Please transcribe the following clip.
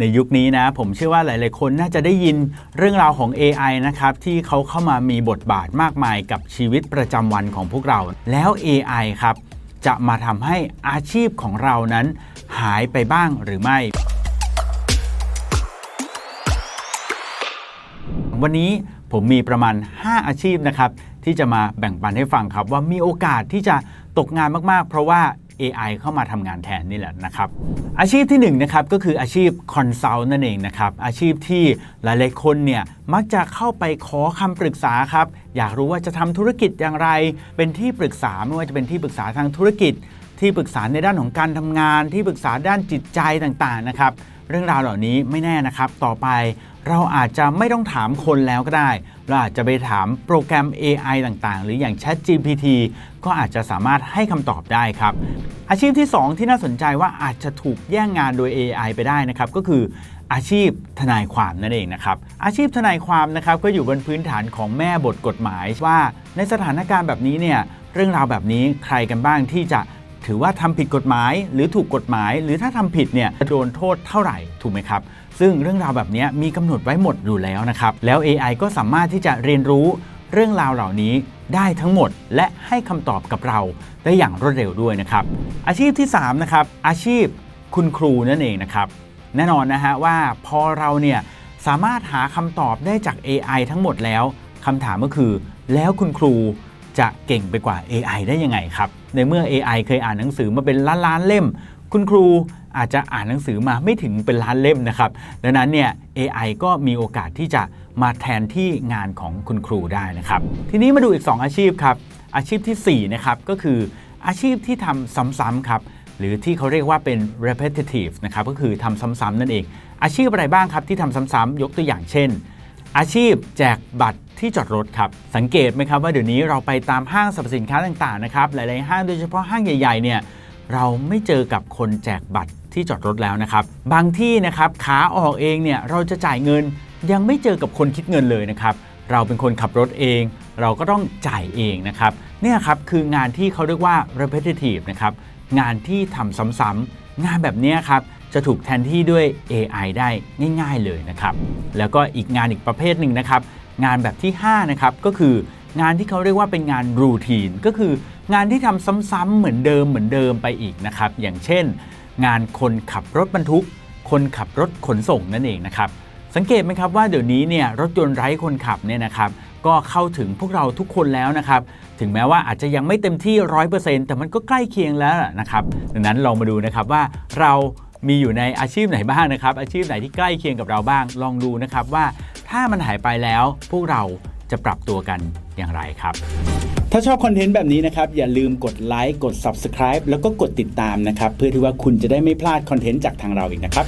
ในยุคนี้นะผมเชื่อว่าหลาย ๆ คนน่าจะได้ยินเรื่องราวของ AI นะครับที่เขาเข้ามามีบทบาทมากมายกับชีวิตประจำวันของพวกเรา แล้ว AI ครับจะมาทำให้อาชีพของเรานั้นหายไปบ้างหรือไม่ วันนี้ผมมีประมาณ 5 อาชีพนะครับที่จะมาแบ่งปันให้ฟังครับว่ามีโอกาสที่จะตกงานมาก ๆ เพราะว่า AI เข้ามาทำงานแทนนี่แหละนะครับ อาชีพที่1นงนะครับก็คืออาชีพคอนซัลท์นั่นเองนะครับอาชีพที่หลายๆคนเนี่ยมักจะเข้าไปขอคำปรึกษาครับอยากรู้ว่าจะทำธุรกิจอย่างไร เป็นที่ปรึกษาไม่ว่าจะเป็นที่ปรึกษาทางธุรกิจ ที่ปรึกษาในด้านของการทำงาน ที่ปรึกษาด้านจิตใจต่างๆนะครับ เรื่องราวเหล่านี้ไม่แน่นะครับ ต่อไปเราอาจจะไม่ต้องถามคนแล้วก็ได้ เราอาจจะไปถามโปรแกรม AI ต่างๆ หรืออย่าง Chat GPT ก็อาจจะสามารถให้คำตอบได้ครับ อาชีพที่ 2 ที่น่าสนใจว่าอาจจะถูกแย่งงานโดย AI ไปได้นะครับ ก็คืออาชีพทนายความนั่นเองนะครับ อาชีพทนายความนะครับก็อยู่บนพื้นฐานของแม่บทกฎหมายว่า ในสถานการณ์แบบนี้เนี่ยเรื่องราวแบบนี้ใครกันบ้างที่จะ ถือว่าทำผิดกฎหมายหรือถูกกฎหมาย หรือถ้าทำผิดเนี่ยจะโดนโทษเท่าไหร่ถูกไหมครับ ซึ่งเรื่องราวแบบนี้มีกำหนดไว้หมดอยู่แล้วนะครับแล้ว AI ก็สามารถที่จะเรียนรู้เรื่องราวเหล่านี้ได้ทั้งหมด และให้คำตอบกับเราได้อย่างรวดเร็วด้วยนะครับ อาชีพที่3นะครับอาชีพคุณครูนั่นเองนะครับ แน่นอนนะฮะว่าพอเราเนี่ยสามารถหาคำตอบได้จาก AI ทั้งหมดแล้วคำถามก็คือ แล้วคุณครู จะเก่งไปกว่า AI ได้ยังไงครับ ในเมื่อ AI เคยอ่านหนังสือมาเป็นล้านล้านๆเล่ม คุณครูอาจจะอ่านหนังสือมาไม่ถึงเป็นล้านเล่มนะครับ ดังนั้นเนี่ย AI ก็มีโอกาสที่จะมาแทนที่งานของคุณครูได้นะครับ ทีนี้มาดูอีก 2 อาชีพครับ อาชีพทีสี่4นะครับก็คืออาชีพที่ทำซ้ำๆครับ หรือที่เขาเรียกว่าเป็น repetitive นะครับก็คือทำซ้ำๆนั่นเอง อาชีพอะไรบ้างครับที่ทำซ้ำๆยกตัวอย่างเช่น อาชีพแจกบัตรที่จอดรถครับ สังเกตไหมครับว่าเดี๋ยวนี้เราไปตามห้างสรรพสินค้าต่างๆนะครับหลายๆห้างโดยเฉพาะห้างใหญ่ๆเนี่ยเราไม่เจอกับคนแจกบัตรที่จอดรถแล้วนะครับ บางที่นะครับขาออกเองเนี่ยเราจะจ่ายเงิน ยังไม่เจอกับคนคิดเงินเลยนะครับเราเป็นคนขับรถเอง เราก็ต้องจ่ายเองนะครับเนี่ยครับคืองานที่เขาเรียกว่า repetitive นะครับงานที่ทำซ้ำๆงานแบบนี้ครับ จะถูกแทนที่ด้วย AI ได้ง่าย ๆเลยนะครับแล้วก็อีกงานอีกประเภทหนึ่งนะครับงานแบบที่5นะครับก็คืองานที่เขาเรียกว่าเป็นงานรูทีนก็คืองานที่ทำซ้ำๆเหมือนเดิมเหมือนเดิมไปอีกนะครับอย่างเช่น งานคนขับรถบรรทุก คนขับรถขนส่งนั่นเองนะครับสังเกตไหมครับว่าเดี๋ยวนี้เนี่ยรถยนต์ไร้คนขับเนี่ยนะครับก็เข้าถึงพวกเราทุกคนแล้วนะครับถึงแม้ว่าอาจจะยังไม่เต็มที่ 100%แต่มันก็ใกล้เคียงแล้วนะครับดังนั้นลองมาดูนะครับว่าเรา มีอยู่ในอาชีพไหนบ้างนะครับ อาชีพไหนที่ใกล้เคียงกับเราบ้าง ลองดูนะครับว่าถ้ามันหายไปแล้วพวกเราจะปรับตัวกันอย่างไรครับ ถ้าชอบคอนเทนต์แบบนี้นะครับ อย่าลืมกดไลค์กด Subscribe แล้วก็กดติดตามนะครับ เพื่อที่ว่าคุณจะได้ไม่พลาดคอนเทนต์จากทางเราอีกนะครับ